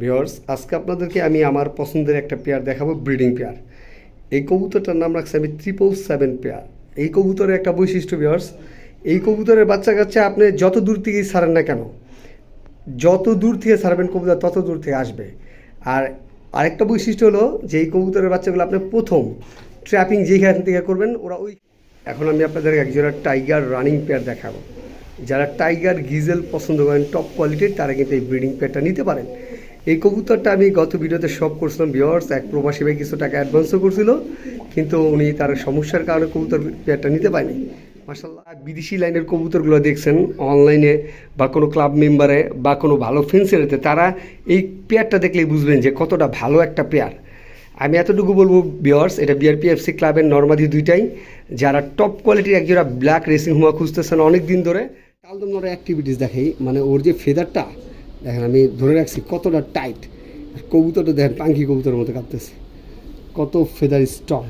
Viewers আজকে আপনাদেরকে আমি আমার পছন্দের একটা পেয়ার দেখাবো ব্রিডিং পেয়ার এই কবুতরটার নাম রাখছি আমি ট্রিপল সেভেন পেয়ার এই কবুতরের একটা বৈশিষ্ট্য ভিওর্স এই কবুতরের বাচ্চা কাচ্চা আপনি যত দূর থেকেই ছাড়েন না কেন, যত দূর থেকে ছাড়বেন কবুতর, তত দূর থেকে আসবে। আর আরেকটা বৈশিষ্ট্য হলো যে এই কবুতরের বাচ্চাগুলো আপনি প্রথম ট্র্যাপিং যেখান থেকে করবেন, ওরা ওই এখন আমি আপনাদের একজোড়া টাইগার রানিং পেয়ার দেখাবো। যারা টাইগার গিজেল পছন্দ করেন টপ কোয়ালিটির তারা কিন্তু এই ব্রিডিং পেয়ারটা নিতে পারেন। এই কবুতরটা আমি গত ভিডিওতে সব করছিলাম বিয়ার্স এক প্রবাসী ভাই কিছু টাকা অ্যাডভান্সও করছিল, কিন্তু উনি তার সমস্যার কারণে কবুতর পেয়ারটা নিতে পারেনি। মাসাল্লাহ বিদেশি লাইনের কবুতরগুলো দেখছেন অনলাইনে বা কোনো ক্লাব মেম্বারে বা কোনো ভালো ফেন্সিয়ারিতে তারা এই পেয়ারটা দেখলেই বুঝবেন যে কতটা ভালো একটা পেয়ার। আমি এতটুকু বলব বিয়ার্স এটা বিআরপিএফসি ক্লাবের নর্মাদি দুইটাই, যারা টপ কোয়ালিটির একজোড়া ব্ল্যাক রেসিং হুমা খুঁজতেছেন অনেক দিন ধরে। কালদম নরে অ্যাক্টিভিটিস দেখাই মানে ওর যে ফেদারটা দেখেন, আমি ধরে রাখছি, কতটা টাইট কবুতরটা দেখেন পাঙ্কি কবুতরের মতো কাঁপতেছে। কত ফেদার স্ট্রং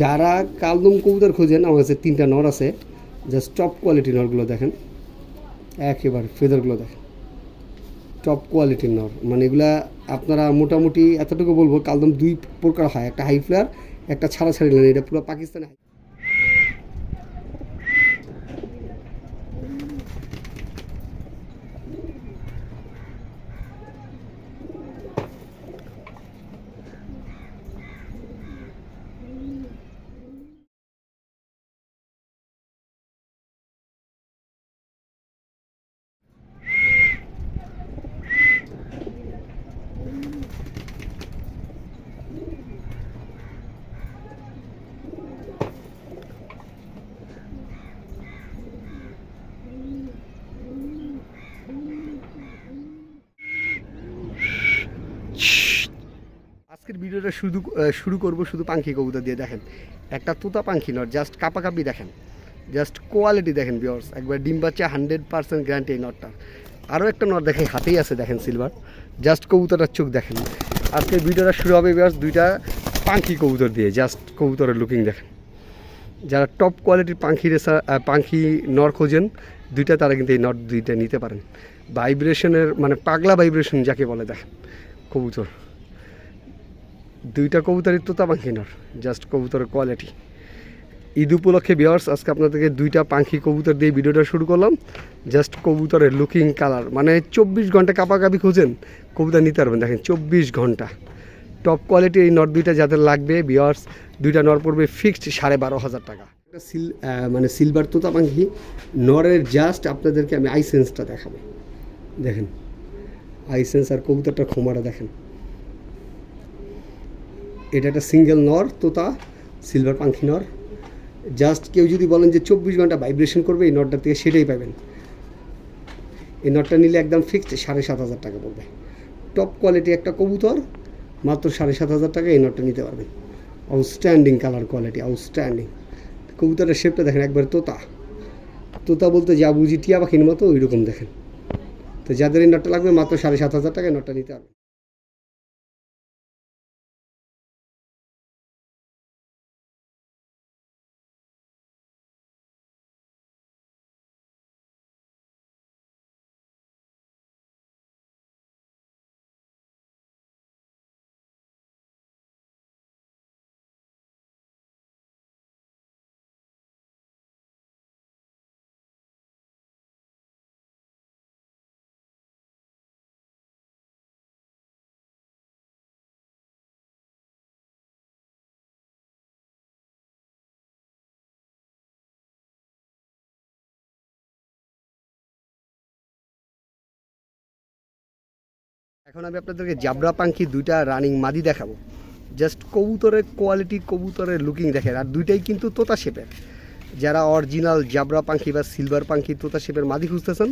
যারা কালদম কবুতর খোঁজেন, আমার কাছে তিনটা নর আছে জাস্ট টপ কোয়ালিটি নরগুলো দেখেন। একেবারে ফেদারগুলো দেখেন। টপ কোয়ালিটির নর। মানে এগুলা আপনারা মোটামুটি, এতটুকু বলব, কালদম দুই প্রকার হয়। একটা হাই ফ্লেয়ার একটা ছাড়া ছাড়ি লাইন এটা পুরো পাকিস্তানে আজকের ভিডিওটা শুধু শুরু করব শুধু পাখি কবুতর দিয়ে। দেখেন, একটা তোতা পাখি নট জাস্ট কাপাকাপি দেখেন জাস্ট কোয়ালিটি দেখেন বিয়র্স একবার ডিম বাচ্চা হান্ড্রেড পার্সেন্ট গ্যারান্টি এই নটটা। আরও একটা নট দেখেন, হাতেই আছে দেখেন সিলভার জাস্ট কবুতরটার চোখ দেখেন। আজকের ভিডিওটা শুরু হবে বিয়র্স দুইটা পাখি কবুতর দিয়ে জাস্ট কবুতরের লুকিং দেখেন। যারা টপ কোয়ালিটির পাখি রেসা পাখি নর খোঁজেন, দুইটা তারা কিন্তু এই নট দুইটা নিতে পারেন। ভাইব্রেশনের মানে পাগলা ভাইব্রেশন যাকে বলে দেখেন, কবুতর। দুইটা কবুতরই তোতা পাখি নর জাস্ট কবুতরের কোয়ালিটি ঈদ উপলক্ষে বিয়ার্স আজকে আপনাদেরকে দুইটা পাখি কবুতর দিয়ে ভিডিওটা শুরু করলাম। জাস্ট কবুতরের লুকিং কালার মানে চব্বিশ ঘণ্টা কাপাকাপি খোঁজেন, কবুতর নিতে পারবেন। দেখেন, চব্বিশ ঘণ্টা। টপ কোয়ালিটি এই নট দুইটা যাদের লাগবে বিয়ার্স দুইটা নর পড়বে ফিক্সড সাড়ে বারো হাজার টাকা। একটা সিল মানে সিলভার তোতা পাখি, নরের জাস্ট আপনাদেরকে আমি আইসেন্সটা দেখাবো। দেখেন আইসেন্স আর কবুতরটার খোমাটা দেখেন। এটা একটা সিঙ্গেল নর, তোতা সিলভার পাখি নর। জাস্ট কেউ যদি বলেন যে চব্বিশ ঘণ্টা ভাইব্রেশন করবে, এই নটটা থেকে সেটাই পাবেন। এই নটটা নিলে একদম ফিক্সড সাড়ে সাত হাজার টাকা পড়বে। টপ কোয়ালিটি একটা কবুতর, মাত্র সাড়ে সাত হাজার টাকা এই নটটা নিতে পারবেন। আউটস্ট্যান্ডিং কালার কোয়ালিটি আউটস্ট্যান্ডিং কবুতরের শেপটা দেখেন, একবার তোতা। তোতা বলতে যা বুঝি টিয়া পাখির মতো ওই রকম দেখেন। তো যাদের এই নটটা লাগবে, মাত্র সাড়ে সাত হাজার টাকায় নটটা নিতে পারবেন। এখন আমি আপনাদেরকে জাবরা পাখি দুইটা রানিং মাদি দেখাবো। জাস্ট কবুতরের কোয়ালিটি কবুতরের লুকিং দেখেন। আর দুইটাই কিন্তু তোতা শেপের যারা অরিজিনাল জাবরা পাখি বা সিলভার পাখি তোতা শেপের মাদি খুঁজতেছেন,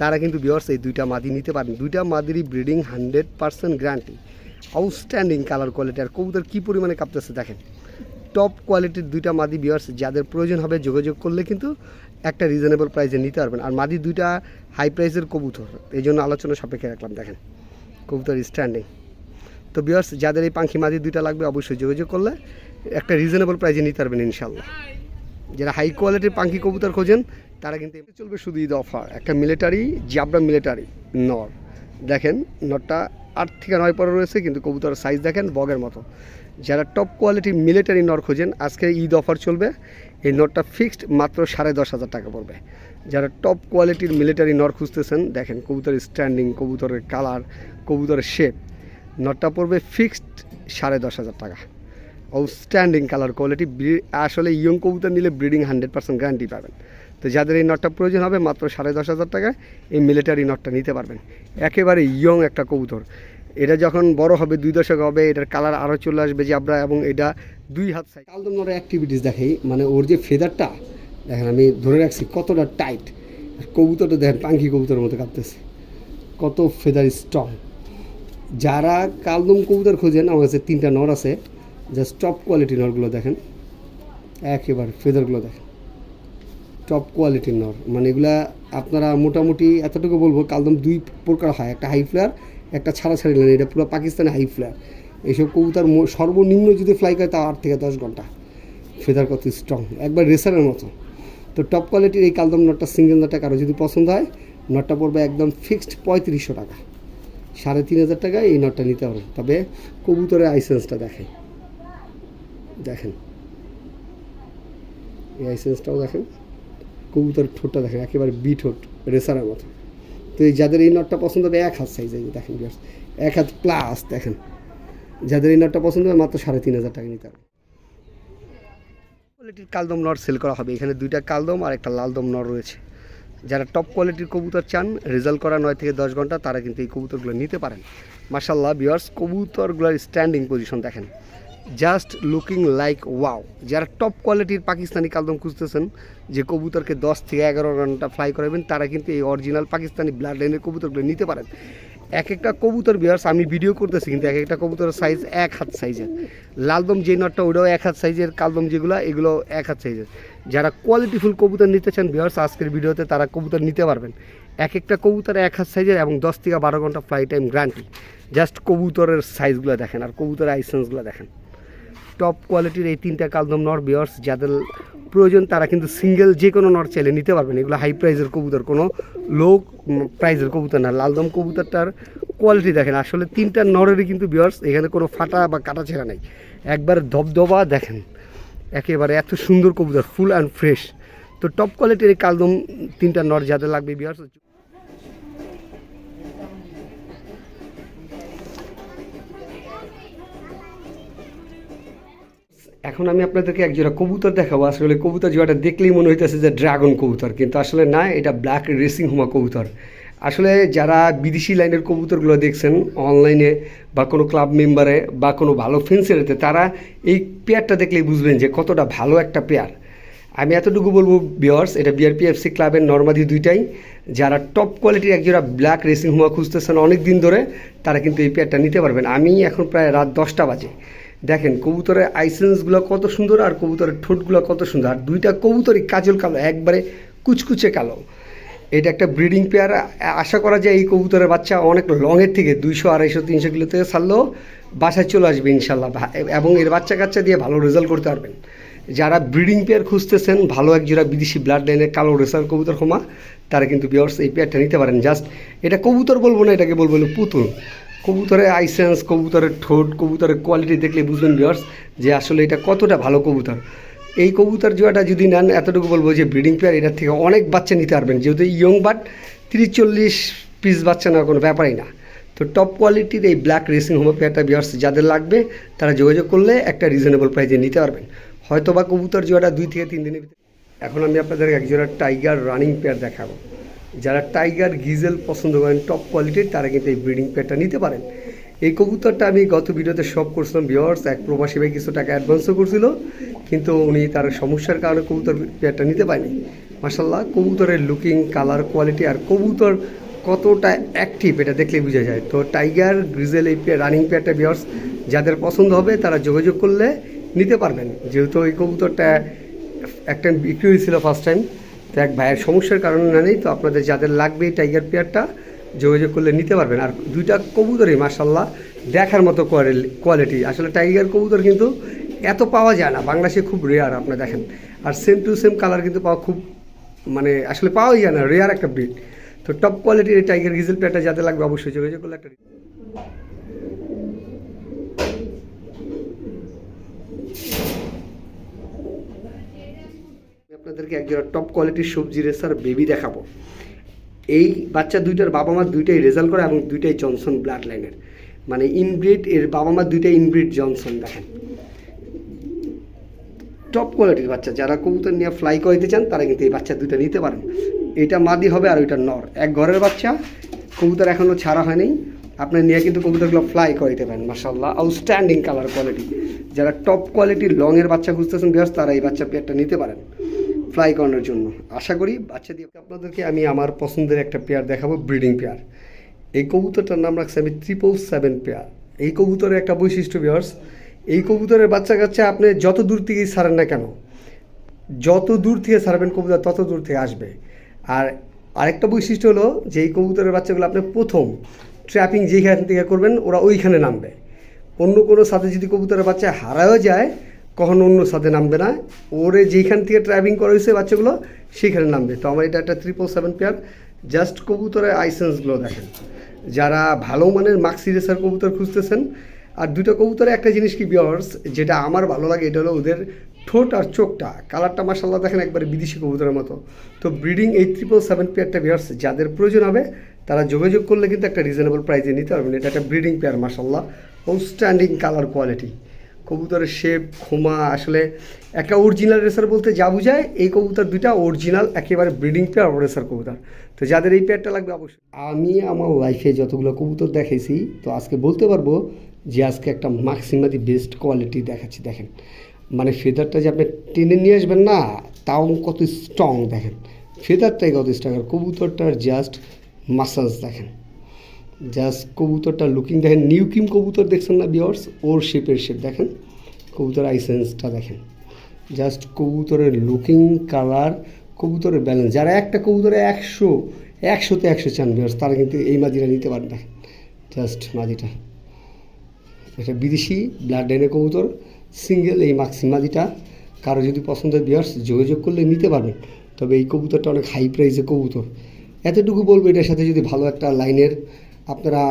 তারা কিন্তু বিয়ার্স এই দুইটা মাদি নিতে পারেন। দুইটা মাদিরই breeding hundred percent guarantee outstanding colour quality আর কবুতর কী পরিমাণে কাঁপতেছে দেখেন। টপ কোয়ালিটির দুইটা মাদি বিয়ার্স যাদের প্রয়োজন হবে যোগাযোগ করলে কিন্তু একটা রিজনেবল প্রাইসে নিতে পারবেন। আর মাদি দুইটা হাই প্রাইসের কবুতর। এই জন্য আলোচনা সাপেক্ষে রাখলাম, দেখেন। কবুতর স্ট্যান্ডিং তো বিয়ার্স যাদের এই পাখি মাদি দুইটা লাগবে, অবশ্যই যোগাযোগ করলে একটা রিজনেবল প্রাইজে নিতে পারবেন ইনশাল্লাহ। যারা হাই কোয়ালিটির পাখি কবুতর খোঁজেন, তারা কিন্তু চলবে শুধু ঈদ অফার একটা মিলিটারি জাবরা মিলিটারি নর। দেখেন নটটা আট থেকে নয় পরে রয়েছে, কিন্তু কবুতরের সাইজ দেখেন বগের মতো। যারা টপ কোয়ালিটির মিলিটারি নর খোঁজেন, আজকে ঈদ অফার চলবে। এই নটটা ফিক্সড মাত্র সাড়ে দশ হাজার টাকা পড়বে। যারা টপ কোয়ালিটির মিলিটারি নর খুঁজতেছেন, দেখেন কবুতরের স্ট্যান্ডিং কবুতরের কালার কবুতরের শেপ নটটা পড়বে ফিক্সড সাড়ে দশ হাজার টাকা। আউটস্ট্যান্ডিং কালার কোয়ালিটি আসলে ইয়ং কবুতর নিলে ব্রিডিং হান্ড্রেড পার্সেন্ট গ্যারান্টি পাবেন। তো যাদের এই নটটা প্রয়োজন হবে মাত্র সাড়ে দশ হাজার টাকা এই মিলিটারি নটটা নিতে পারবেন। একেবারে ইয়ং একটা কবুতর। এটা যখন বড় হবে, দুই দশক হবে, এটার কালার আরও চলে আসবে যে আমরা এবং এটা দুই হাত সাইজ কালদম নরের অ্যাক্টিভিটিস দেখাই মানে ওর যে ফেদারটা দেখেন আমি ধরে রাখছি, কতটা টাইট কবুতরটা দেখেন, পাঙ্খি কবুতরের মতো কাঁপতেছে। কত ফেদার স্ট্রং যারা কালদম কবুতর খোঁজেন, আমার কাছে তিনটা নর আছে জাস্ট টপ কোয়ালিটি নরগুলো দেখেন। একেবারে ফেদারগুলো দেখেন। টপ কোয়ালিটির নর। মানে এগুলা আপনারা মোটামুটি, এতটুকু বলব, কালদম দুই প্রকার হয়। একটা হাই ফ্লেয়ার একটা ছাড়া ছাড়ি লাইন এটা পুরো পাকিস্তানি হাই ফ্লেয়ার এইসব কবুতার সর্বনিম্ন যদি ফ্লাই করে তা আট থেকে দশ ঘণ্টা। ফেদার কত স্ট্রং একবার রেসারের মতো। তো টপ কোয়ালিটির এই কালদম নটটা সিঙ্গেল নটটা কারও যদি পছন্দ হয় নটটা পড়বে একদম ফিক্সড পঁয়ত্রিশশো টাকা। সাড়ে তিন হাজার টাকায় এই নটটা নিতে হবে। তবে কবুতরের আইসেন্সটা দেখেন। দেখেন। এই আইসেন্সটাও দেখেন। কবুতর ঠোঁটটা দেখেন। একেবারে বি ঠোঁট রেসারের মতো। তো এই যাদের এই নটটা পছন্দ হবে, এক হাত সাইজ দেখেন এক হাত প্লাস দেখেন। যাদের এই নটটা পছন্দ হবে, মাত্র সাড়ে তিন হাজার টাকা নিতে হবে। কোয়ালিটির কালদম নট সেল করা হবে। এখানে দুইটা কালদম আর একটা লালদম নট রয়েছে। যারা টপ কোয়ালিটির কবুতর চান রেজাল্ট করা নয় থেকে দশ ঘণ্টা, তারা কিন্তু এই কবুতরগুলো নিতে পারেন। মার্শাল্লাহ বিয়ার্স কবুতরগুলোর স্ট্যান্ডিং পজিশন দেখেন। জাস্ট লুকিং লাইক ওয়াও যারা টপ কোয়ালিটির পাকিস্তানি কালদম খুঁজতেছেন, যে কবুতরকে দশ থেকে এগারো ঘণ্টা ফ্লাই করাবেন, তারা কিন্তু এই অরিজিনাল পাকিস্তানি ব্লাড লাইনের কবুতরগুলো নিতে পারেন। এক একটা কবুতর বিয়ার্স আমি ভিডিও করতেছি কিন্তু এক একটা কবুতরের সাইজ এক হাত সাইজের লালদম যে নটটা ওটাও এক হাত সাইজের কালদম যেগুলো, এগুলো এক হাত সাইজের যারা কোয়ালিটিফুল কবুতর নিতে চান বিয়ার্স আজকের ভিডিওতে তারা কবুতর নিতে পারবেন। এক একটা কবুতর এক হাত সাইজের এবং দশ থেকে বারো ঘণ্টা ফ্লাই টাইম গ্যারান্টি জাস্ট কবুতরের সাইজগুলো দেখেন আর কবুতরের আইসেন্সগুলো দেখেন। টপ কোয়ালিটির এই তিনটা কালদম নর বিয়ার্স যাদের প্রয়োজন, তারা কিন্তু সিঙ্গেল যে কোনো নর চাইলে নিতে পারবেন। এগুলো হাই প্রাইজের কবুতর, কোনো লো প্রাইজের কবুতর না। লালদম কবুতরটার কোয়ালিটি দেখেন, আসলে তিনটা নরেরই কিন্তু বিয়ার্স এখানে কোনো ফাটা বা কাটা ছেঁড়া নেই। একবার ধবধবা দেখেন, একেবারে এত সুন্দর কবুতর ফুল অ্যান্ড ফ্রেশ তো টপ কোয়ালিটির এই কালদম তিনটা নর যাদের লাগবে বিয়ার্স এখন আমি আপনাদেরকে এক জোড়া কবুতর দেখাবো। আসলে কবুতর জোড়াটা দেখলেই মনে হইতেছে যে ড্রাগন কবুতর, কিন্তু আসলে না, এটা ব্ল্যাক রেসিং হোমা কবুতর। আসলে যারা বিদেশি লাইনের কবুতরগুলো দেখছেন, অনলাইনে বা কোনো ক্লাব মেম্বারে বা কোনো ভালো ফেন্সারেতে, তারা এই পেয়ারটা দেখলেই বুঝবেন যে কতটা ভালো একটা পেয়ার। আমি এতটুকু বলব বিয়ার্স এটা বিআরপিএফসি ক্লাবের নর্মাদি দুইটাই। যারা টপ কোয়ালিটির একজোড়া ব্ল্যাক রেসিং হুমা খুঁজতেছেন অনেক দিন ধরে, তারা কিন্তু এই পেয়ারটা নিতে পারবেন। আমি এখন প্রায় রাত দশটা বাজে। দেখেন, কবুতরের আইসেন্সগুলো কত সুন্দর আর কবুতরের ঠোঁটগুলো কত সুন্দর। আর দুইটা কবুতরই কাজল কালো, একবারে কুচকুচে কালো। এটা একটা ব্রিডিং পেয়ার। আশা করা যায় এই কবুতরের বাচ্চা অনেক লংয়ের থেকে, দুইশো, আড়াইশো, তিনশো কিলো থেকে ছাড়লেও বাসায় চলে আসবে ইনশাল্লাহ। এবং এর বাচ্চা কাচ্চা দিয়ে ভালো রেজাল্ট করতে পারবেন। যারা ব্রিডিং পেয়ার খুঁজতেছেন, ভালো এক জোড়া বিদেশি ব্লাড লাইনের কালো রেসার কবুতর ক্ষমা, তারা কিন্তু বিয়ার্স এই পেয়ারটা নিতে পারেন। জাস্ট এটা কবুতর বলব না, এটাকে বলব পুতুল। কবুতরের আইসেন্স কবুতরের ঠোঁট, কবুতরের কোয়ালিটি দেখলে বুঝবেন বিয়ার্স যে আসলে এটা কতটা ভালো কবুতর। এই কবুতর জোয়াটা যদি নেন, এতটুকু বলব যে ব্রিডিং পেয়ার এটার থেকে অনেক বাচ্চা নিতে পারবেন। যেহেতু ইয়ং বাট তিরিশ চল্লিশ পিস বাচ্চা নেওয়ার কোনো ব্যাপারই না। তো টপ কোয়ালিটির এই ব্ল্যাক রেসিং হোমো পেয়ারটা বিয়ার্স যাদের লাগবে, তারা যোগাযোগ করলে একটা রিজনেবল প্রাইসে নিতে পারবেন। হয়তো বা কবুতর জোয়াটা দুই থেকে তিন দিনের ভিতরে এখন আমি আপনাদের একজোড়া টাইগার রানিং পেয়ার দেখাবো। যারা টাইগার, গিজেল পছন্দ করেন টপ কোয়ালিটির তারা কিন্তু এই ব্রিডিং পেয়ারটা নিতে পারেন। এই কবুতরটা আমি গত ভিডিওতে সব করছিলাম ভিওয়ার্স এক প্রবাসী ভাই কিছু টাকা অ্যাডভান্সও করছিল, কিন্তু উনি তার সমস্যার কারণে কবুতর পেয়ারটা নিতে পারেনি। মাসাল্লাহ কবুতরের লুকিং কালার কোয়ালিটি আর কবুতর কতটা অ্যাক্টিভ এটা দেখলে বোঝা যায়। তো টাইগার গ্রিজেল এই রানিং পেয়ারটা ভিওয়ার্স যাদের পছন্দ হবে, তারা যোগাযোগ করলে নিতে পারবেন। যেহেতু এই কবুতরটা একটা বিক্রি হয়েছিল ফার্স্ট টাইম তো এক ভাইয়ের সমস্যার কারণে না নেই, তো আপনাদের যাদের লাগবে এই টাইগার পেয়ারটা যোগাযোগ করলে নিতে পারবেন। আর দুইটা কবুতরই মার্শাল্লাহ দেখার মতো কোয়ালিটি আসলে টাইগার কবুতর কিন্তু এত পাওয়া যায় না, বাংলাদেশে খুব রেয়ার আপনি দেখেন। আর সেম টু সেম কালার কিন্তু পাওয়া খুব মানে আসলে পাওয়াই যায় না রেয়ার একটা ব্রিড তো টপ কোয়ালিটির টাইগার গিজেল পেয়ারটা যাতে লাগবে অবশ্যই যোগাযোগ করলে একটা আপনাদেরকে একজোড়া টপ কোয়ালিটির সবজি রেসার বেবি দেখাবো। এই বাচ্চা দুইটার বাবা মা দুইটাই রেজাল্ট করে এবং দুইটাই জনসন ব্লাড লাইনের মানে ইনব্রিড এর বাবা মা দুইটাই ইনব্রিড জনসন দেখেন। টপ কোয়ালিটির বাচ্চা, যারা কবুতর নিয়ে ফ্লাই করাইতে চান, তারা কিন্তু এই বাচ্চা দুইটা নিতে পারেন। এটা মাদি হবে আর ওইটা নর। এক ঘরের বাচ্চা, কবুতর এখনও ছাড়া হয়নি। আপনার নিয়ে কিন্তু কবুতরগুলো ফ্লাই করাইতে পারেন মাসাল্লাহ আউটস্ট্যান্ডিং কালার কোয়ালিটি যারা টপ কোয়ালিটির লংয়ের বাচ্চা খুঁজতেছেন বিয়ার্স তারা এই বাচ্চা পেয়ারটা নিতে পারেন। ফ্লাই করানোর জন্য। আশা করি বাচ্চা দিয়ে আপনাদেরকে আমি আমার পছন্দের একটা পেয়ার দেখাবো ব্রিডিং পেয়ার এই কবুতরটার নাম রাখছি আমি ট্রিপল সেভেন পেয়ার এই কবুতরের একটা বৈশিষ্ট্য বিয়ার্স এই কবুতরের বাচ্চা কাচ্চা আপনি যত দূর থেকেই ছাড়েন না কেন, যত দূর থেকে ছাড়বেন কবুতর, তত দূর থেকে আসবে। আর আরেকটা বৈশিষ্ট্য হলো যে এই কবুতরের বাচ্চাগুলো আপনি প্রথম ট্র্যাপিং যেখান থেকে করবেন, ওরা ওইখানে নামবে। অন্য কোনো সাথে যদি কবুতরের বাচ্চা হারাও যায় কখনো অন্য সাথে নামবে না। ওরে যেখান থেকে ট্র্যাপিং করা হয়েছে বাচ্চাগুলো সেখানে নামবে। তো আমার এটা একটা ট্রিপল সেভেন পেয়ার জাস্ট কবুতরের আইসেন্সগুলো দেখেন। যারা ভালো মানের মাক্সি রেসার কবুতর খুঁজতেছেন, আর দুটো কবুতরে একটা জিনিস কি বিয়ার্স যেটা আমার ভালো লাগে, এটা হলো ওদের ঠোঁট আর চোখটা। কালারটা মাসাল্লাহ দেখেন একবারে বিদেশি কবুতরের মতো। তো ব্রিডিং এই ট্রিপল সেভেন পেয়ারটা বিয়ার্স যাদের প্রয়োজন হবে, তারা যোগাযোগ করলে কিন্তু একটা রিজনেবল প্রাইসে নিতে পারবেন। এটা একটা ব্রিডিং পেয়ার মাসাল্লাহ আউটস্ট্যান্ডিং কালার কোয়ালিটি কবুতরের শেপ খোমা আসলে একটা অরিজিনাল রেসার বলতে যা বোঝায়, এই কবুতর দুইটা অরিজিনাল একেবারে ব্রিডিং পেয়ার রেসার কবুতর। তো যাদের এই পেয়ারটা লাগবে অবশ্যই। আমি আমার লাইফে যতগুলো কবুতর দেখেছি তো আজকে বলতে পারব যে আজকে একটা ম্যাক্সিমাদি বেস্ট কোয়ালিটি দেখাচ্ছি, দেখেন। মানে ফেদারটা যে আপনি টেনে নিয়ে আসবেন না, তাও কত স্ট্রং দেখেন। ফেদারটাই কত স্ট্রং আর কবুতরটার জাস্ট মাসাজ দেখেন। জাস্ট কবুতরটা লুকিং দেখেন নিউ কিম কবুতর দেখছেন না বিয়ার্স ওর শেপের শেপ দেখেন? কবুতর আইসেন্সটা দেখেন। জাস্ট কবুতরের লুকিং কালার কবুতরের ব্যালেন্স যারা একটা কবুতরে একশো, একশোতে একশো চান বিয়ার্স তারা কিন্তু এই মাদিটা নিতে পারেন, দেখেন। জাস্ট মাদিটা। এটা বিদেশি ব্লাড লাইনের কবুতর সিঙ্গেল এই মাক্সি মাদিটা। কারও যদি পছন্দের বিয়ার্স যোগাযোগ করলে নিতে পারবেন। তবে এই কবুতরটা অনেক হাই প্রাইসে কবুতর। এতটুকু বলব, এটার সাথে যদি ভালো একটা লাইনের আপনারা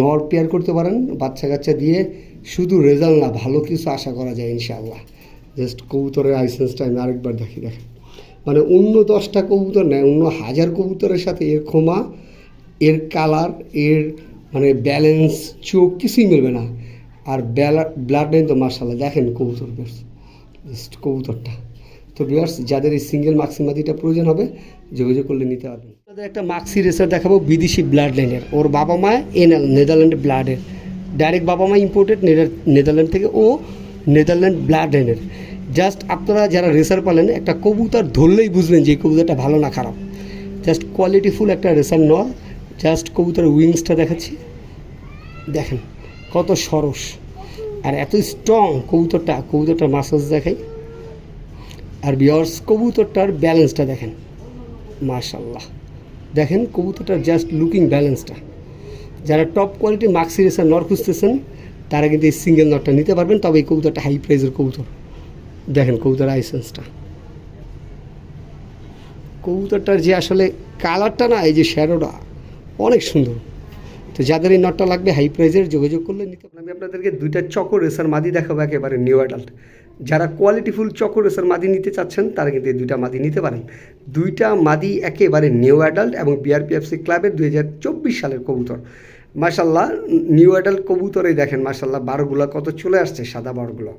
নর পেয়ার করতে পারেন বাচ্চা কাচ্চা দিয়ে। শুধু রেজাল্ট না, ভালো কিছু আশা করা যায় ইনশাআল্লাহ। জাস্ট কবুতরের লাইসেন্সটা আমি আরেকবার দেখি, দেখেন। মানে অন্য দশটা কবুতর নেয়, অন্য হাজার কবুতরের সাথে এর ক্ষমা, এর কালার, এর মানে ব্যালেন্স, চোখ কিছুই মিলবে না। আর ব্লাড লাইন তো মার্শাল্লাহ দেখেন কবুতর, জাস্ট কবুতরটা। তো বিয়ার্স যাদের এই সিঙ্গেল মাক্সিমাদিটা প্রয়োজন হবে, যোগাযোগ করলে নিতে পারবেন। তাদের একটা মাক্সি রেসার দেখাবো, বিদেশি ব্লাড লাইনের ওর বাবা মা এনএল নেদারল্যান্ডের ব্লাডের ডাইরেক্ট বাবা মা ইম্পোর্টেড নেদারল্যান্ড থেকে ও নেদারল্যান্ড ব্লাড লাইনের জাস্ট আপনারা যারা রেসার পালেন, একটা কবুতর ধরলেই বুঝবেন যে কবুতরটা ভালো না খারাপ। জাস্ট কোয়ালিটিফুল একটা রেসার নয় জাস্ট কবুতরের উইংসটা দেখাচ্ছি। দেখেন, কত সরস। আর এত স্ট্রং কবুতরটা, কবুতরটার মাসাজ দেখাই। আর বিয়ার্স কবুতরটার ব্যালেন্সটা দেখেন। মাশাল্লাহ দেখেন কবুতরটার জাস্ট লুকিং ব্যালেন্সটা যারা টপ কোয়ালিটি মাক্সি রেসার নর খুঁজতেছেন, তারা কিন্তু এই সিঙ্গেল নটটা নিতে পারবেন, তবে এই কবুতরটা হাই প্রাইজের কবুতর। দেখেন কবুতর আইসেন্সটা কবুতরটার যে আসলে কালারটা না, এই যে শ্যাডোটা অনেক সুন্দর। তো যাদের এই নটটা লাগবে হাই প্রাইজের যোগাযোগ করলে নিতে। আমি আপনাদেরকে দুইটা চকো রেসার মাদি দেখাবো, একেবারে নিউ অ্যাডাল্ট যারা কোয়ালিটিফুল চকো রেসার মাদি নিতে চাচ্ছেন, তারা কিন্তু এই দুইটা মাদি নিতে পারেন। দুইটা মাদি একেবারে নিউ অ্যাডাল্ট এবং বিআরপিএফসি ক্লাবের দুই হাজার চব্বিশ সালের কবুতর। মার্শাল্লাহ নিউ অ্যাডাল্ট কবুতরেই দেখেন মার্শাল্লাহ বারোগুলো কত চলে আসছে, সাদা বারোগুলো।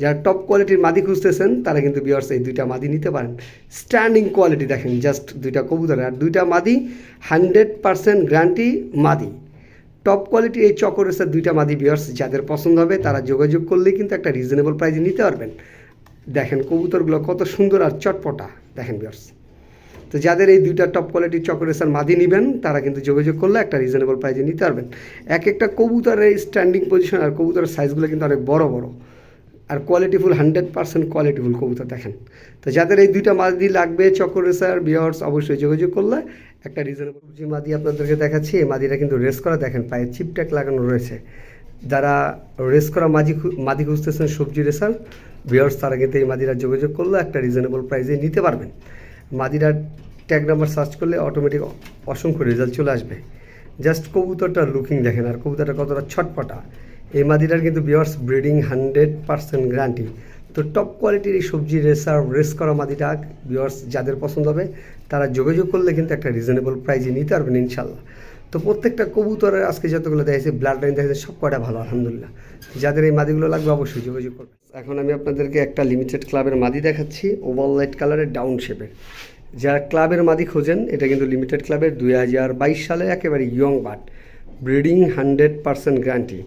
যারা টপ কোয়ালিটির মাদি খুঁজতেছেন, তারা কিন্তু বিয়ার্স এই দুইটা মাদি নিতে পারেন। স্ট্যান্ডিং কোয়ালিটি দেখেন জাস্ট দুইটা কবুতর আর দুইটা মাদি হান্ড্রেড পারসেন্ট গ্যারান্টি মাদি। টপ কোয়ালিটি এই চকরেসের দুইটা মাদি বিয়ার্স যাদের পছন্দ হবে, তারা যোগাযোগ করলে কিন্তু একটা রিজনেবল প্রাইসে নিতে পারবেন। দেখেন কবুতরগুলো কত সুন্দর আর চটপটা। দেখেন বিয়ার্স তো যাদের এই দুইটা টপ কোয়ালিটির চকরেসার মাদি নেবেন, তারা কিন্তু যোগাযোগ করলে একটা রিজনেবল প্রাইসে নিতে পারবেন। এক একটা কবুতরের স্ট্যান্ডিং পজিশন আর কবুতরের সাইজগুলো কিন্তু অনেক বড় বড়। আর কোয়ালিটিফুল হান্ড্রেড পার্সেন্ট কোয়ালিটিফুল কবুতর, দেখেন। তো যাদের এই দুইটা মাদি লাগবে চকরেসার বিয়ার্স অবশ্যই যোগাযোগ করলে একটা রিজনেবল যে মাদি আপনাদেরকে দেখাচ্ছি, এই মাদিটা কিন্তু রেস করা, দেখেন পায়ে চিপট্যাক লাগানো রয়েছে। যারা রেস করা মাঝি মাদি খুঁজতেছেন সবজি রেসার বিয়ার্স তারা কিন্তু এই মাদিরা যোগাযোগ করলে একটা রিজনেবল প্রাইসে নিতে পারবেন। মাদিরা ট্যাগ নাম্বার সার্চ করলে অটোমেটিক অসংখ্য রেজাল্ট চলে আসবে। জাস্ট কবুতরটার লুকিং দেখেন, আর কবুতরটা কতটা ছটপটা। এই মাদিটার কিন্তু বিয়ার্স ব্রিডিং হান্ড্রেড পার্সেন্ট গ্যারান্টি তো টপ কোয়ালিটির এই সবজি রেসার রেস করা মাদিটা বিয়ার্স যাদের পছন্দ হবে, তারা যোগাযোগ করলে কিন্তু একটা রিজনেবল প্রাইজে নিতে পারবেন ইনশাল্লাহ তো প্রত্যেকটা কবুতরের আজকে যতগুলো দেখেছে ব্লাড লাইন দেখেছে সব কটা ভালো, আলহামদুলিল্লাহ। যাদের এই মাদিগুলো লাগবে অবশ্যই যোগাযোগ করবে এখন আমি আপনাদেরকে একটা লিমিটেড ক্লাবের মাদি দেখাচ্ছি ওভাল লাইট কালারের ডাউন শেপের যারা ক্লাবের মাদি খোঁজেন, এটা কিন্তু লিমিটেড ক্লাবের দুই হাজার বাইশ সালে একেবারে young but breeding hundred percent guarantee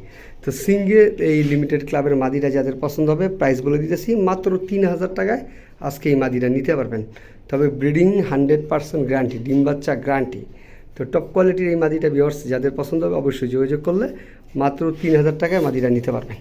তো সিঙ্গে এই লিমিটেড ক্লাবের মাদিরা যাদের পছন্দ হবে প্রাইস বলে দিতেছি, মাত্র তিন হাজার টাকায় আজকে এই মাদিরা নিতে পারবেন। তবে ব্রিডিং হান্ড্রেড পার্সেন্ট গ্যারান্টি ডিম বাচ্চা গ্যারান্টি তো টপ কোয়ালিটির এই মাদিটা ভিওর্স যাদের পছন্দ হবে, অবশ্যই যোগাযোগ করলে মাত্র তিন হাজার টাকায় মাদিরা নিতে পারবেন।